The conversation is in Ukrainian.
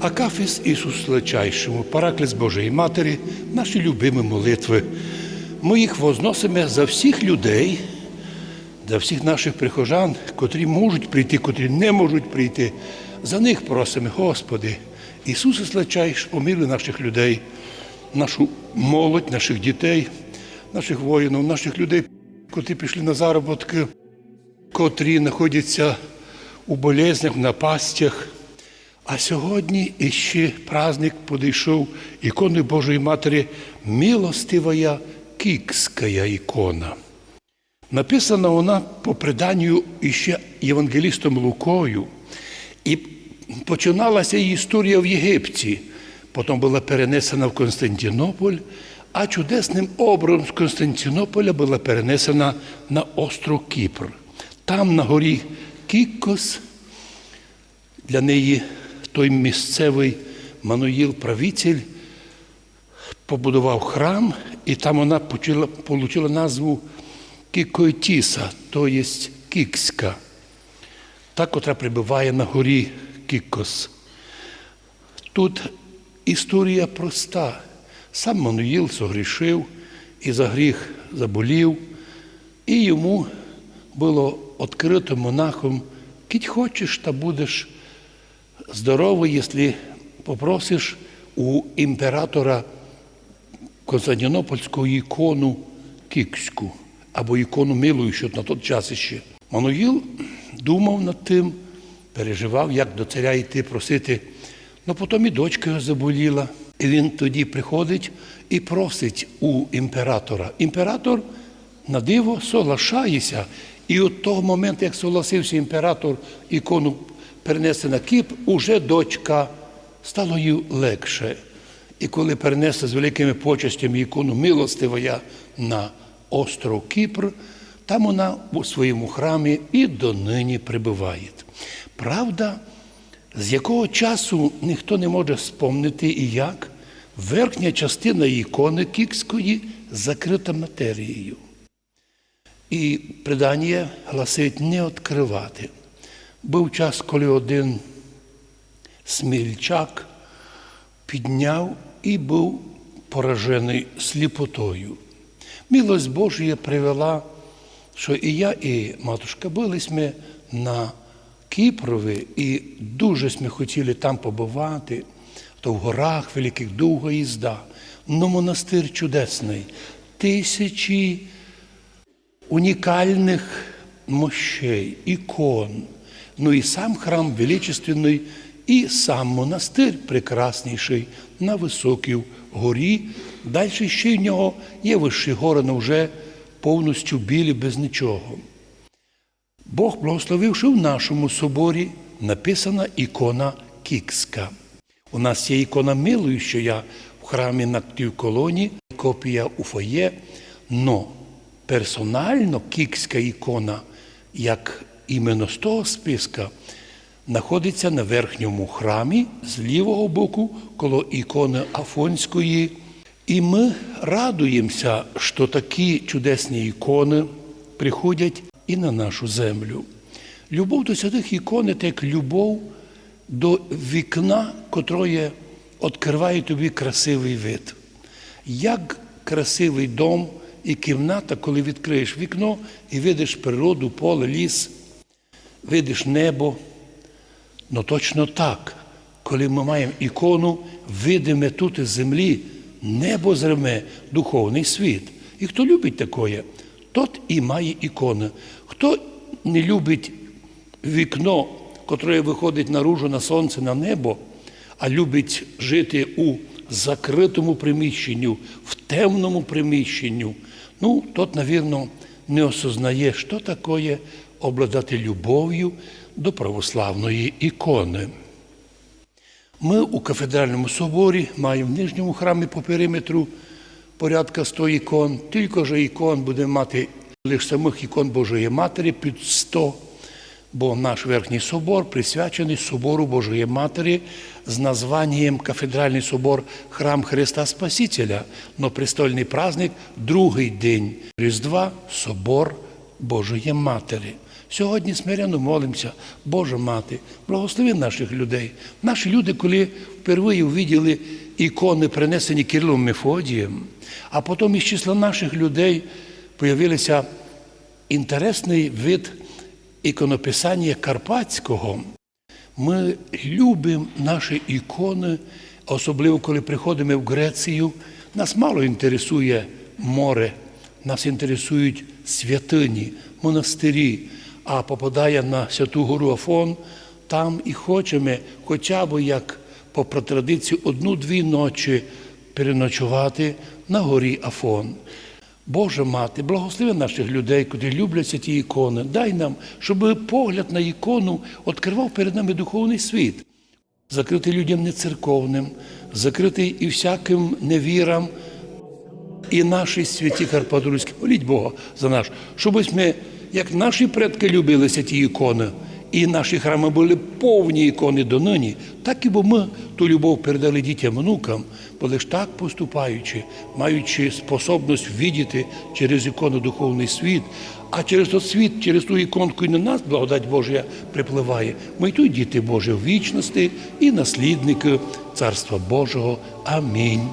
Акафіс Ісус Лечайшому, Параклес Божої Матері, наші любимі молитви. Ми їх возносимо за всіх людей, за всіх наших прихожан, котрі можуть прийти, котрі не можуть прийти. За них просимо, Господи, Ісусе Слечайш, помилуй наших людей, нашу молодь, наших дітей, наших воїнів, наших людей, котрі пішли на заробітки, котрі знаходяться у болезнях, напастях. А сьогодні іще праздник підійшов ікони Божої Матері милостивая кікська ікона. Написана вона по преданню іще євангелістом Лукою. І починалася її історія в Єгипті. Потім була перенесена в Константинополь, а чудесним образом з Константинополя була перенесена на остров Кіпр. Там на горі Кікос для неї той місцевий Мануїл правитель побудував храм, і там вона отримала назву Кікойтіса, то є Кікська, та, котра прибуває на горі Кікос. Тут історія проста. Сам Мануїл согрішив і за гріх заболів, і йому було відкрито монахом, кіть хочеш, та будеш здоровий, якщо попросиш у імператора Константинопольську ікону Кікську або ікону милуючу на той час іще. Мануїл думав над тим, переживав, як до царя йти просити. Ну потім і дочка його заболіла. І він тоді приходить і просить у імператора. Імператор на диво соглашається. І от того моменту, як согласився імператор ікону перенести на Кіп, уже дочка стало їй легше. І коли перенесла з великими почестями ікону милостивая на остров Кіпр, там вона у своєму храмі і донині прибуває. Правда, з якого часу ніхто не може спомнити і як, верхня частина ікони Кікської закрита матерією. І предання гласить не відкривати. Був час, коли один смільчак підняв і був поражений сліпотою. Милость Божія привела, що і я, і матушка були ми на Кіпрові, і дуже ми хотіли там побувати, то в горах великих довга їзда. Но монастир чудесний, тисячі унікальних мощей, ікон. Ну і сам храм величественний, і сам монастир прекрасніший на високій горі. Далі ще в нього є вищі гори, але вже повністю білі без нічого. Бог благословив, що в нашому соборі написана ікона Кікська. У нас є ікона милуюча в храмі на тій колоні, копія у фоє, но персонально кікська ікона, як іменно з того списка, знаходиться на верхньому храмі з лівого боку коло ікони Афонської. І ми радуємося, що такі чудесні ікони приходять і на нашу землю. Любов до святих ікон – це як любов до вікна, котре відкриває тобі красивий вид. Як красивий дом і кімната, коли відкриєш вікно і видиш природу, поле, ліс, видиш небо. Ну точно так, коли ми маємо ікону, видиме тут із землі, небо зреме, духовний світ. І хто любить такое, тот і має ікону. Хто не любить вікно, котре виходить наружу на сонце, на небо, а любить жити у закритому приміщенні, в темному приміщенні, ну, тот, навірно, не осознає, що таке обладати любов'ю до православної ікони. Ми у кафедральному соборі маємо в нижньому храмі по периметру порядка 100 ікон, тільки ж ікон будемо мати лише самих ікон Божої Матері під 100, бо наш верхній собор присвячений собору Божої Матері з названням Кафедральний собор Храм Христа Спасителя, но престольний праздник, другий день. Різдва Собор Божої Матері. Сьогодні смиренно молимося, Божа мати, благослови наших людей. Наші люди, коли впервые увиділи ікони, принесені Кирилом Мефодієм, а потім із числа наших людей появився інтересний вид іконописання Карпатського. Ми любимо наші ікони, особливо коли приходимо в Грецію. Нас мало інтересує море, нас інтересують святині, монастирі. А попадає на Святу Гору Афон, там і хочемо, хоча б як по традиції, одну-дві ночі переночувати на горі Афон. Боже мати, благослови наших людей, котрі люблять ті ікони. Дай нам, щоб погляд на ікону відкривав перед нами духовний світ, закритий людям нецерковним, закритий і всяким невірам. І наші святі Карпатурські, моліть Бога за наш, щоб ось ми, як наші предки любилися ті ікони, і наші храми були повні ікони донині, так і бо ми ту любов передали дітям, внукам, бо лиш так поступаючи, маючи способність видіти через ікону духовний світ, а через той світ, через ту іконку і на нас благодать Божа припливає. Ми й тут діти Божі в вічності і наслідники Царства Божого. Амінь.